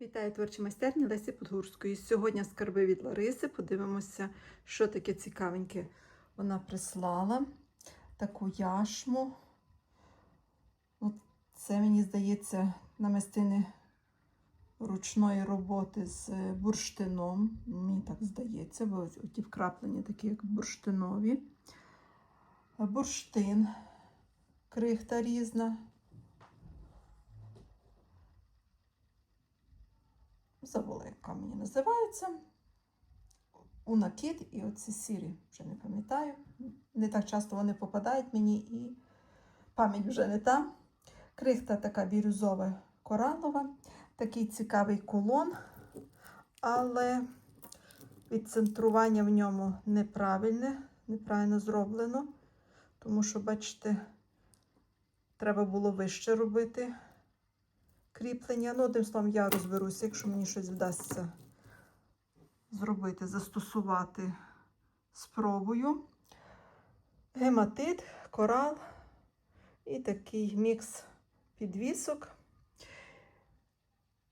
Вітаю творчі майстерні Лесі Подгурської. Сьогодні скарби від Лариси. Подивимося, що таке цікавеньке. Вона прислала таку яшму. Це, мені здається, намистини ручної роботи з бурштином. Мені так здається, бо ті вкраплення такі, як бурштинові. Бурштин, крихта різна. Забула, як камені називаються. У накид і оці сірі, вже не пам'ятаю. Не так часто вони попадають мені і пам'ять вже не та. Крихта така бірюзова коралова, такий цікавий кулон, але відцентрування в ньому неправильне, неправильно зроблено, тому що, бачите, треба було вище робити кріплення. Ну, одним словом, я розберуся, якщо мені щось вдасться зробити, застосувати спробую. Гематит, корал і такий мікс підвісок.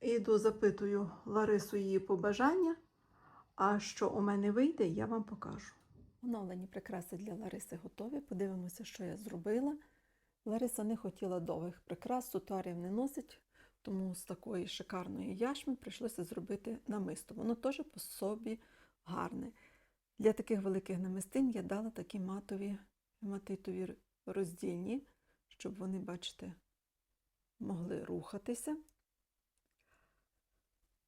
Іду, запитую Ларису її побажання. А що у мене вийде, я вам покажу. Оновлені прикраси для Лариси готові. Подивимося, що я зробила. Лариса не хотіла довгих прикрас, сутарів не носить, тому з такої шикарної яшми прийшлося зробити намисто. Воно теж по собі гарне. Для таких великих намистин я дала такі матові гематитові роздільні, щоб вони, бачите, могли рухатися.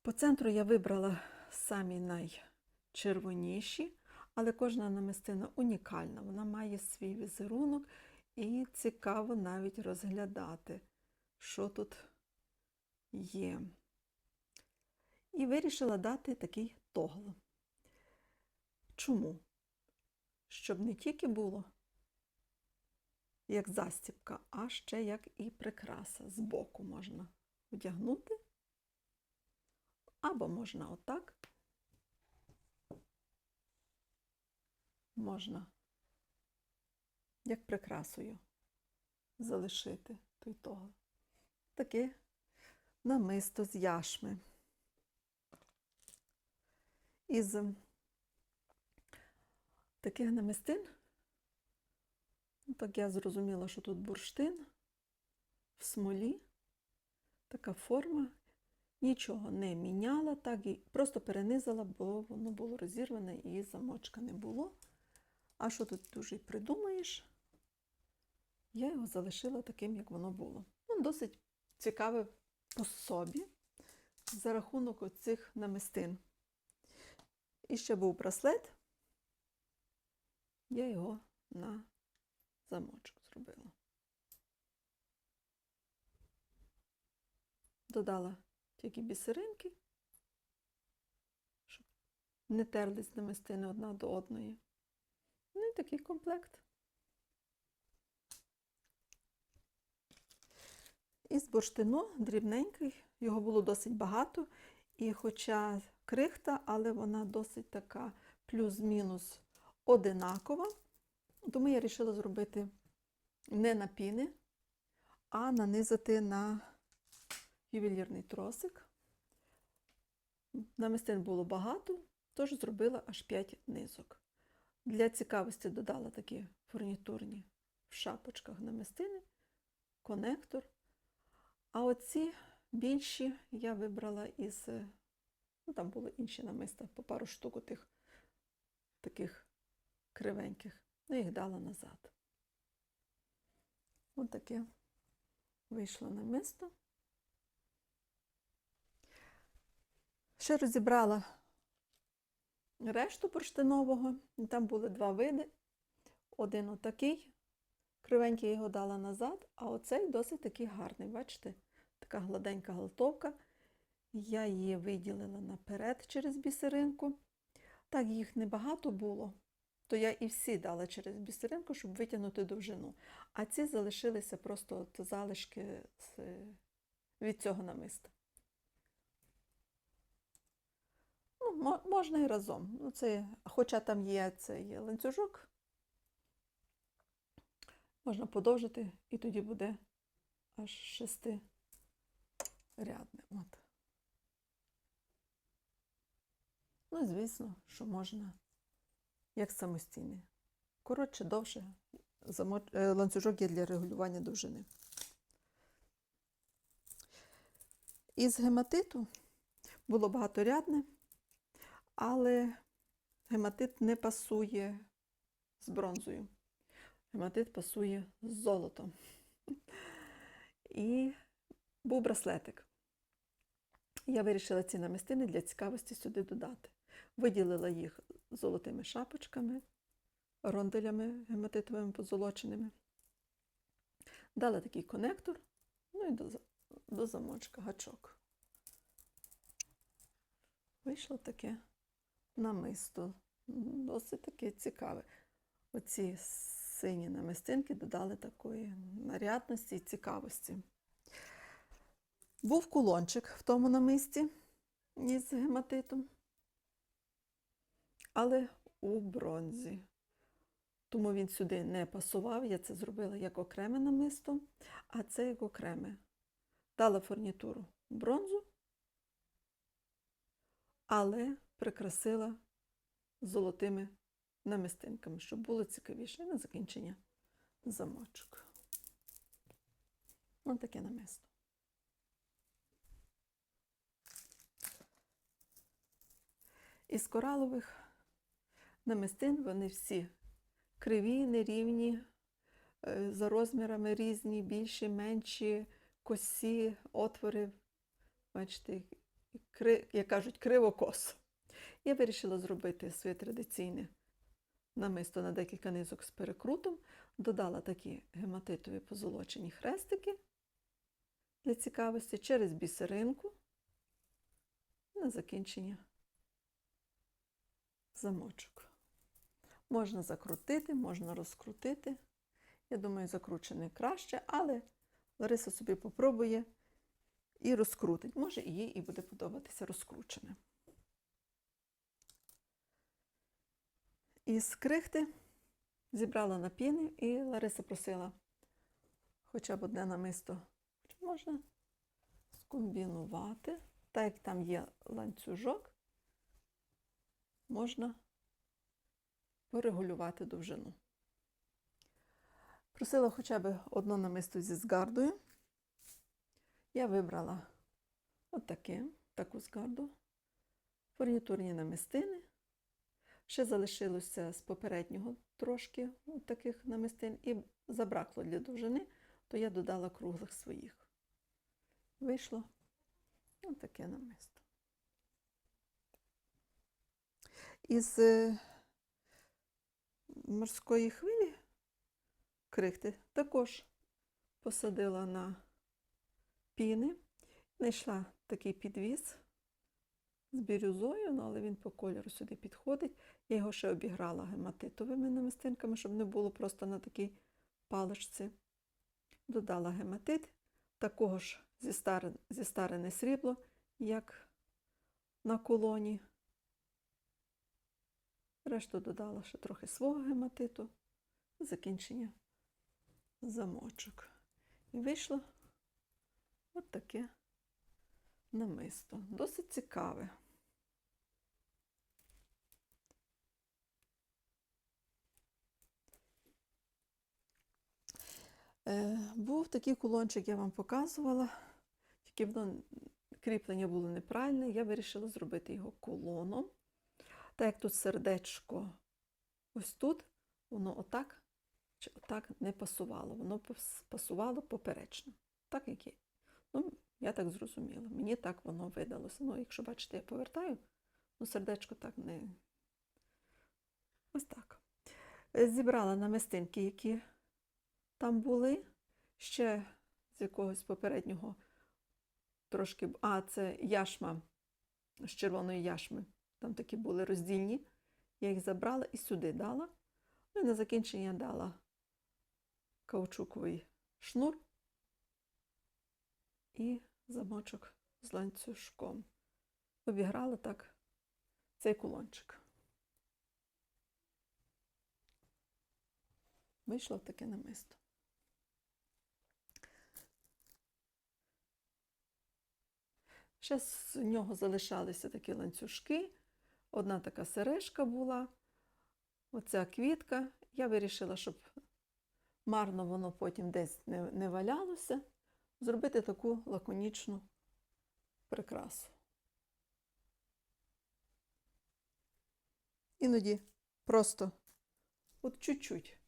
По центру я вибрала самі найчервоніші, але кожна намистина унікальна. Вона має свій візерунок і цікаво навіть розглядати, що тут є. І вирішила дати такий тогл. Чому? Щоб не тільки було як застібка, а ще як і прикраса з боку можна одягнути. Або можна отак. Можна як прикрасою залишити той тогл. Таке намисто з яшми. Із таких намистин, ну, так я зрозуміла, що тут бурштин в смолі, така форма, нічого не міняла, так і просто перенизала, бо воно було розірване і замочка не було. А що тут дуже й придумаєш? Я його залишила таким, як воно було. Ну, досить цікаве по собі за рахунок оцих намистин. І ще був браслет, я його на замочок зробила. Додала тільки бісеринки, щоб не терлись намистини одна до одної. Ну і такий комплект. Із бурштину дрібненький, його було досить багато, і хоча крихта, але вона досить така плюс-мінус одинакова. Тому я вирішила зробити не на піни, а нанизати на ювелірний тросик. Намистин було багато, тож зробила аж 5 низок. Для цікавості додала такі фурнітурні в шапочках намистини, конектор. А оці більші я вибрала із, ну там були інші намиста, по пару штук тих таких кривеньких. Ну, їх дала назад. Ось таке вийшло намисто. Ще розібрала решту бурштинового. Там були два види. Один отакий, кривенький його дала назад, а оцей досить такий гарний. Бачите? Така гладенька галтовка. Я її виділила наперед через бісеринку. Так, їх небагато було, то я і всі дала через бісеринку, щоб витягнути довжину. А ці залишилися просто от залишки від цього намиста. Ну, можна і разом. Ну, це, Хоча там є цей ланцюжок, можна подовжити, і тоді буде аж шестирядне. От. Ну звісно, що можна як самостійний. Коротше, довше е, ланцюжок є для регулювання довжини. Із гематиту було багаторядне, але гематит не пасує з бронзою. Гематит пасує з золотом. І був браслетик. Я вирішила ці намистини для цікавості сюди додати. Виділила їх золотими шапочками, ронделями гематитовими позолоченими. Дала такий конектор, ну і до, до замочка гачок. Вийшло таке намисто. Досить таке цікаве. Оці сині намистинки додали такої нарядності і цікавості. Був кулончик в тому намисті із гематитом, але у бронзі. Тому він сюди не пасував. Я це зробила як окреме намисто, а це як окреме. Дала фурнітуру бронзу, але прикрасила золотими намистинками, щоб було цікавіше. І на закінчення замочок. Ось таке намисто. Із коралових намистин вони всі криві, нерівні, е, за розмірами різні, більші, менші, косі, отвори. Бачите, як кажуть, криво-косо. Я вирішила зробити своє традиційне намисто на декілька низок з перекрутом. Додала такі гематитові позолочені хрестики для цікавості через бісеринку. На закінчення замочок. Можна закрутити, можна розкрутити. Я думаю, закручене краще, але Лариса собі попробує і розкрутить. Може, їй і буде подобатися розкручене. Із крихти зібрала на піни, і Лариса просила хоча б одне намисто. Можна скомбінувати. Так як там є ланцюжок, можна порегулювати довжину. Просила хоча б одно намисто зі згардою. Я вибрала отаке, таку згарду, фурнітурні намистини. Ще залишилося з попереднього трошки таких намистин, і забракло для довжини, то я додала круглих своїх. Вийшло отаке намисто. Із е, морської хвилі крихти також посадила на піни, знайшла такий підвіз з бірюзою, ну, але він по кольору сюди підходить. Я його ще обіграла гематитовими намистинками, щоб не було просто на такій паличці. Додала гематит, такого ж зістарене, зістарене срібло, як на колоні. Решту додала ще трохи свого гематиту, закінчення замочок. І вийшло от таке намисто. Досить цікаве. Е, Був такий кулончик, я вам показувала, тільки воно кріплення було неправильне, я вирішила зробити його колоном. Так як тут сердечко ось тут, воно отак чи отак не пасувало, воно пасувало поперечно. Так як є. Ну, я так зрозуміла. Мені так воно видалося. Ну, якщо бачите, я повертаю, ну сердечко так не. Ось так. Зібрала намистинки, які там були. Ще з якогось попереднього трошки. А, це яшма з червоної яшми. Там такі були роздільні. Я їх забрала і сюди дала. Ну і на закінчення дала каучуковий шнур і замочок з ланцюжком. Обіграла так цей кулончик. Вийшло таке намисто. Ще з нього залишалися такі ланцюжки, одна така сережка була, оця квітка. Я вирішила, щоб марно воно потім десь не, не валялося, зробити таку лаконічну прикрасу. Іноді просто от чуть-чуть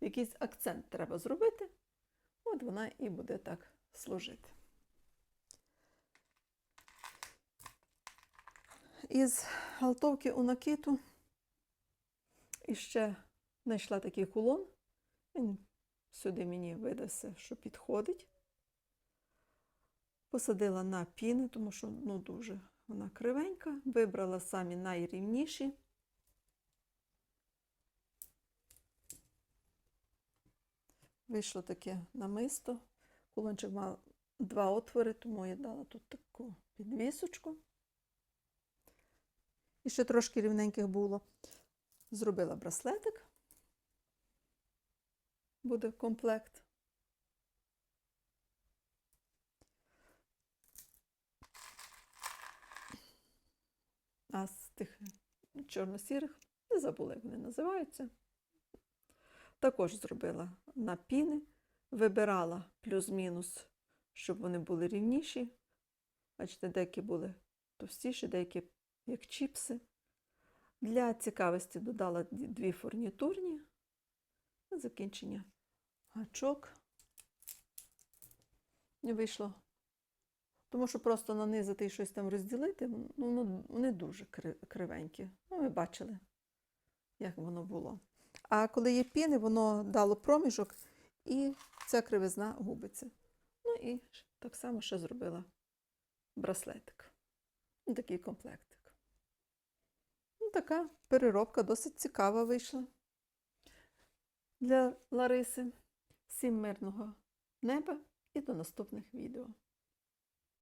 якийсь акцент треба зробити, от вона і буде так служити. Із галтовки у накиту іще знайшла такий кулон. Він сюди мені видався, що підходить. Посадила на піни, тому що ну, дуже вона кривенька. Вибрала самі найрівніші. Вийшло таке намисто. Кулончик мав два отвори, тому я дала тут таку підвісочку. І ще трошки рівненьких було. Зробила браслетик. Буде комплект. А з тих чорно-сірих, не забула, як вони називаються. Також зробила на піни, вибирала плюс-мінус, щоб вони були рівніші. Бачите, деякі були товстіші, деякі як чіпси. Для цікавості додала дві фурнітурні. На закінчення гачок. Вийшло. Тому що просто нанизати і щось там розділити, ну, вони дуже кри- кривенькі. Ну, ви бачили, як воно було. А коли є піни, воно дало проміжок, і ця кривизна губиться. Ну і так само ще зробила браслетик. Ну, такий комплектик. Ну, така переробка досить цікава вийшла для Лариси. Всім мирного неба і до наступних відео.